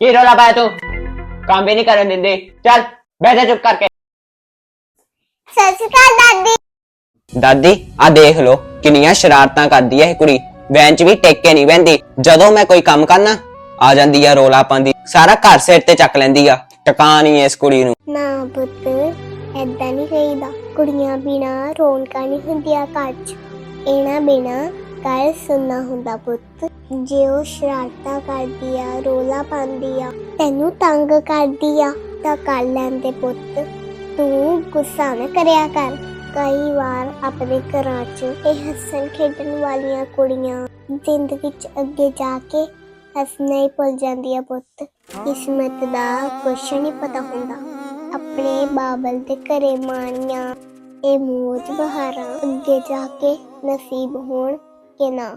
ਕੀ ਰੋਲਾ ਪਾਇਆ ਤੂੰ। ਕੰਮ ਵੀ ਨਹੀਂ ਕਰਨ ਦਿੰਦੇ। ਚੱਲ ਬਹਿ ਜਾ ਚੁੱਪ ਕਰਕੇ। ਸਤਿ ਸ਼੍ਰੀ ਅਕਾਲ ਦਾਦੀ। ਦਾਦੀ ਆ ਦੇਖ ਲੋ ਕਿੰਨੀਆਂ ਸ਼ਰਾਰਤਾਂ ਕਰਦੀ ਐ ਇਹ ਕੁੜੀ। ਵੈਨ ਚ ਵੀ ਟਿਕ ਕੇ ਨਹੀਂ ਬਹਿੰਦੀ ਜਦੋਂ ਮੈਂ ਕੋਈ ਕੰਮ ਕਰਨਾ ਆ ਜਾਂਦੀ ਆ ਰੋਲਾ ਪਾਉਂਦੀ। ਸਾਰਾ ਘਰ ਸਿਰ ਤੇ ਚੱਕ ਲੈਂਦੀ ਆ। ਟਿਕਾ ਨਹੀਂ ਇਸ ਕੁੜੀ ਨੂੰ। ਨਾ ਪੁੱਤ ਐਦਾਂ ਨਹੀਂ ਕਹੀਦਾ। ਕੁੜੀਆਂ ਬਿਨਾ ਰੌਣਕਾਂ ਨਹੀਂ ਹੁੰਦੀਆਂ ਘਰ 'ਚ। ਇਹਨਾਂ ਬਿਨਾ ਘਰ ਸੁੰਨਾ ਹੁੰਦਾ ਪੁੱਤ। ਜੇ ਉਹ ਸ਼ਰਾਰਤਾਂ ਕਰਦੀ ਆ, ਰੋਲਾ ਪਾਉਂਦੀ ਆ, ਤੈਨੂੰ ਤੰਗ ਕਰਦੀ ਆ, ਤਾਂ ਕਰ ਲੈਂਦੇ ਪੁੱਤ। ਤੂੰ ਗੁੱਸਾ ਨਾ ਕਰਿਆ ਕਰ। ਕਈ ਵਾਰ ਆਪਣੇ ਘਰਾਂ 'ਚ ਇਹ ਹੱਸਣ ਖੇਡਣ ਵਾਲੀਆਂ ਕੁੜੀਆਂ ਜ਼ਿੰਦਗੀ 'ਚ ਅੱਗੇ ਜਾ ਕੇ ਹੱਸਣਾ ਹੀ ਭੁੱਲ ਜਾਂਦੀਆਂ ਪੁੱਤ। ਕਿਸਮਤ ਦਾ ਕੁਛ ਨਹੀਂ ਪਤਾ ਹੁੰਦਾ। ਆਪਣੇ ਬਾਬਲ ਦੇ ਘਰੇ ਮਾਣੀਆਂ ਇਹ ਮੋਜ ਬਹਾਰਾਂ ਅੱਗੇ ਜਾ ਕੇ ਨਸੀਬ ਹੋਣ ਕਿ ਨਾ।